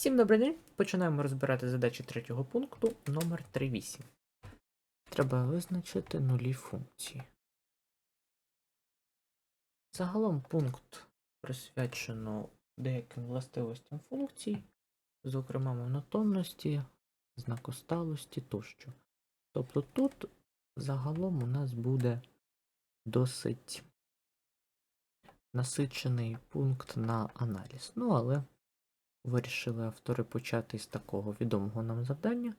Всім добрий день! Починаємо розбирати задачі третього пункту номер 38. Треба визначити нулі функції. Загалом пункт присвячено деяким властивостям функцій, зокрема монотонності, знакосталості тощо. Тобто тут загалом у нас буде досить насичений пункт на аналіз. Ну, але вирішили автори почати з такого відомого нам завдання.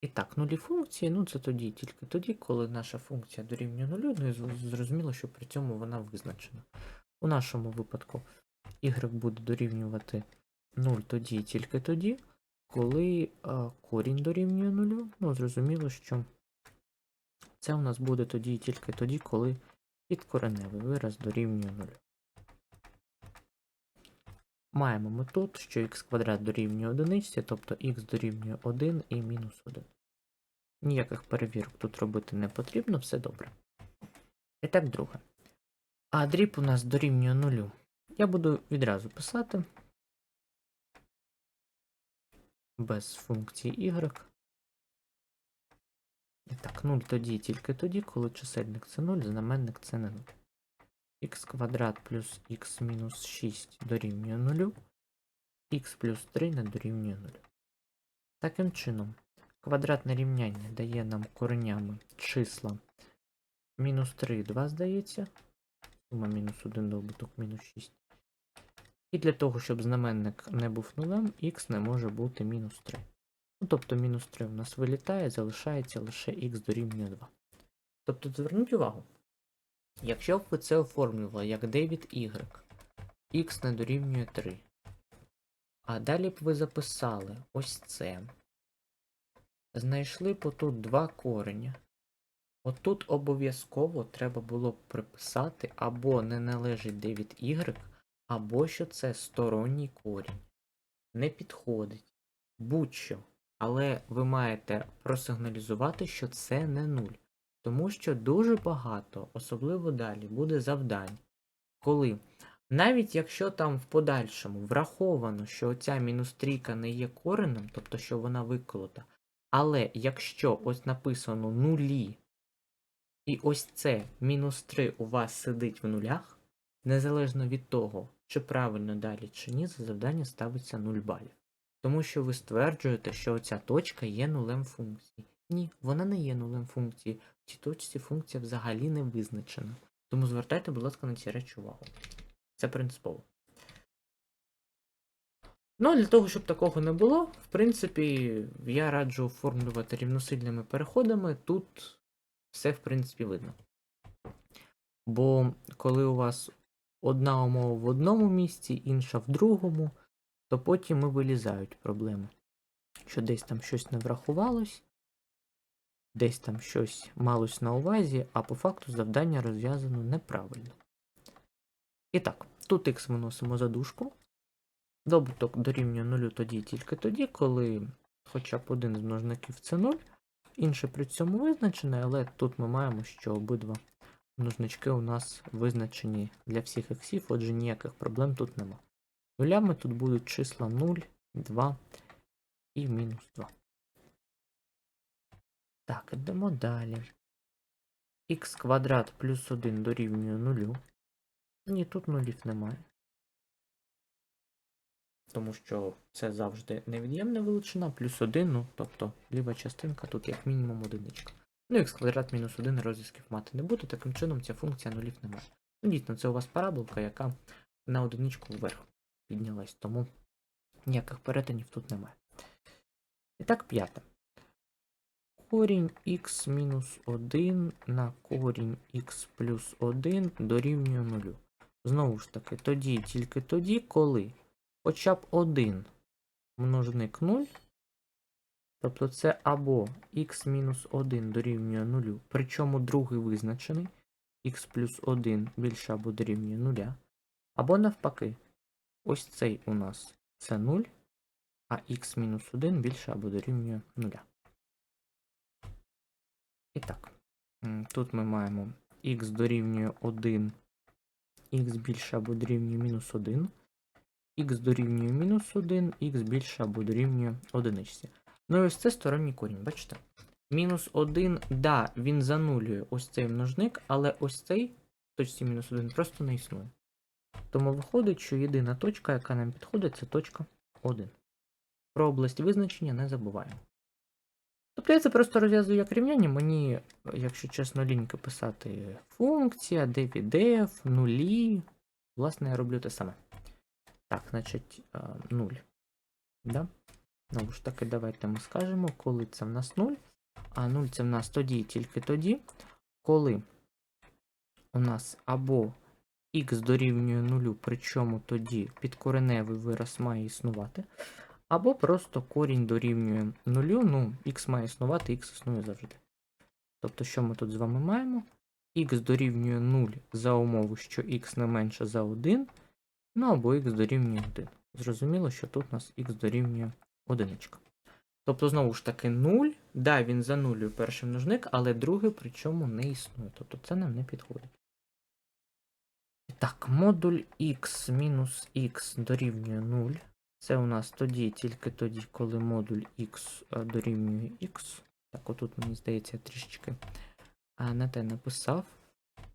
І так, нулі функції, ну це тоді тільки тоді, коли наша функція дорівнює нулю, ну і зрозуміло, що при цьому вона визначена. У нашому випадку y буде дорівнювати 0 тоді тільки тоді, коли а, корінь дорівнює нулю. Ну, зрозуміло, що це у нас буде тоді тільки тоді, коли підкореневий вираз дорівнює нулю. Маємо ми тут, що х квадрат дорівнює одиниці, тобто х дорівнює 1 і мінус 1. Ніяких перевірок тут робити не потрібно, все добре. І так, друге. А дріб у нас дорівнює 0. Я буду відразу писати без функції y. І так, 0 тоді тільки тоді, коли чисельник це 0, знаменник це не 0 х квадрат плюс х мінус 6 дорівнює 0, х плюс 3 не дорівнює 0. Таким чином, квадратне рівняння дає нам коренями числа мінус 3 2, здається, сума мінус 1 добуток мінус 6. І для того, щоб знаменник не був нулем, х не може бути мінус 3. Ну, тобто мінус 3 у нас вилітає, залишається лише х дорівнює 2. Тобто зверніть увагу, Якщо б ви це оформлювали як d від y, x не дорівнює 3. А далі б ви записали ось це. Знайшли б отут два кореня. Отут обов'язково треба було б приписати або не належить d від y, або що це сторонній корінь. Не підходить. Будь-що. Але ви маєте просигналізувати, що це не нуль. Тому що дуже багато, особливо далі, буде завдань, коли навіть якщо там в подальшому враховано, що оця мінус трійка не є коренем, тобто що вона виколота, але якщо ось написано нулі, і ось це мінус 3 у вас сидить в нулях, незалежно від того, чи правильно далі чи ні, за завдання ставиться 0 балів. Тому що ви стверджуєте, що оця точка є нулем функції. Ні, вона не є нулем функції. В цій точці функція взагалі не визначена. Тому звертайте, будь ласка, на ці речі увагу. Це принципово. Ну, а для того, щоб такого не було, в принципі, я раджу оформлювати рівносильними переходами. Тут все, в принципі, видно. Бо коли у вас одна умова в одному місці, інша в другому, то потім і вилізають проблеми. Що десь там щось не врахувалось, десь там щось малось на увазі, а по факту завдання розв'язано неправильно. І так, тут х виносимо за дужку. Добуток дорівнює 0 тоді тільки тоді, коли хоча б один з множників це 0, інше при цьому визначене, але тут ми маємо, що обидва множнички у нас визначені для всіх іксів, отже ніяких проблем тут нема. Нулями тут будуть числа 0, 2 і мінус 2. Так, ідемо далі. х квадрат плюс 1 дорівнює 0. Ні, тут нулів немає. Тому що це завжди невід'ємна величина, плюс 1, ну, тобто ліва частинка тут як мінімум одиничка. Ну, х квадрат мінус 1 розв'язків мати не буде, таким чином ця функція нулів немає. Ну, дійсно, це у вас параболка, яка на одиничку вверх піднялась, тому ніяких перетинів тут немає. І так, п'яте. Корінь х мінус 1 на корінь х плюс 1 дорівнює 0. Знову ж таки, тоді, тільки тоді, коли хоча б один множник 0, тобто це або х мінус 1 дорівнює 0, причому другий визначений, х плюс 1 більше або дорівнює 0, або навпаки, ось цей у нас це 0, а х мінус 1 більше або дорівнює 0. І так, тут ми маємо х дорівнює 1, х більше або дорівнює мінус 1. х дорівнює мінус 1, х більше або дорівнює одиничці. Ну і ось це сторонній корінь, бачите? Мінус 1, да, він занулює ось цей множник, але ось цей точці мінус 1 просто не існує. Тому виходить, що єдина точка, яка нам підходить, це точка 1. Про область визначення не забуваємо. Тобто я це просто розв'язую як рівняння, мені, якщо чесно, ліньки писати функція, d від нулі. Власне, я роблю те саме. Так, значить, 0. Да? Знову ж таки, давайте ми скажемо, коли це в нас 0. А 0 це в нас тоді тільки тоді, коли у нас або х дорівнює 0, причому тоді підкореневий вираз має існувати, або просто корінь дорівнює 0, ну, х має існувати, х існує завжди. Тобто, що ми тут з вами маємо? х дорівнює 0 за умову, що х не менше за 1, ну або х дорівнює 1. Зрозуміло, що тут у нас х дорівнює 1. Тобто, знову ж таки, 0, да, він занулює перший множник, але другий причому не існує. Тобто це нам не підходить. Так, модуль x мінус x дорівнює 0. Це у нас тоді, тільки тоді, коли модуль x е, дорівнює x. Так, отут, мені здається, трішечки а, не те написав.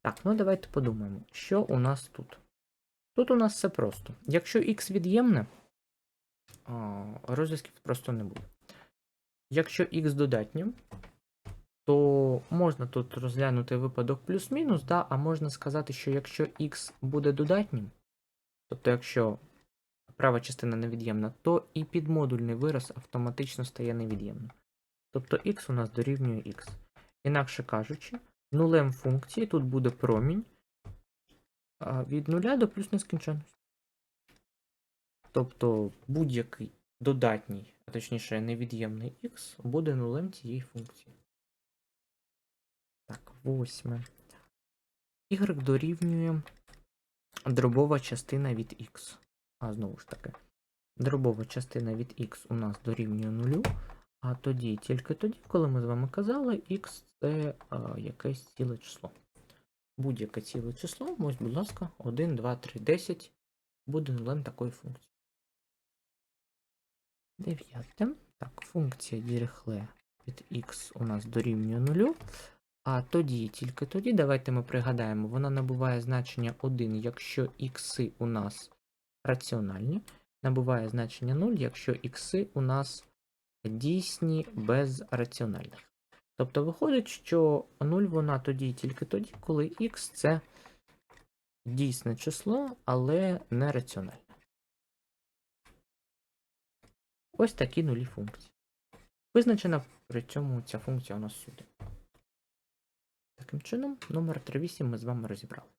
Так, ну давайте подумаємо, що у нас тут. Тут у нас все просто. Якщо x від'ємне, розв'язків просто не буде. Якщо x додатнє, то можна тут розглянути випадок плюс-мінус, да, а можна сказати, що якщо x буде додатнім, тобто якщо права частина невід'ємна, то і підмодульний вираз автоматично стає невід'ємним. Тобто x у нас дорівнює x. Інакше кажучи, нулем функції тут буде промінь від нуля до плюс нескінченності. Тобто будь-який додатній, а точніше невід'ємний x буде нулем цієї функції. Так, восьме. Y дорівнює дробова частина від x. А знову ж таки, дробова частина від x у нас дорівнює нулю. А тоді, тільки тоді, коли ми з вами казали, x це а, якесь ціле число. Будь-яке ціле число, ось, будь ласка, 1, 2, 3, 10 буде нулем такої функції. Дев'яте. Так, функція дірихле від x у нас дорівнює нулю. А тоді, тільки тоді, давайте ми пригадаємо, вона набуває значення 1, якщо ікси у нас раціональні, набуває значення 0, якщо ікси у нас дійсні без раціональних. Тобто виходить, що 0 вона тоді тільки тоді, коли x це дійсне число, але не раціональне. Ось такі нулі функції. Визначена при цьому ця функція у нас сюди. Таким чином, номер 38 ми з вами розібрали.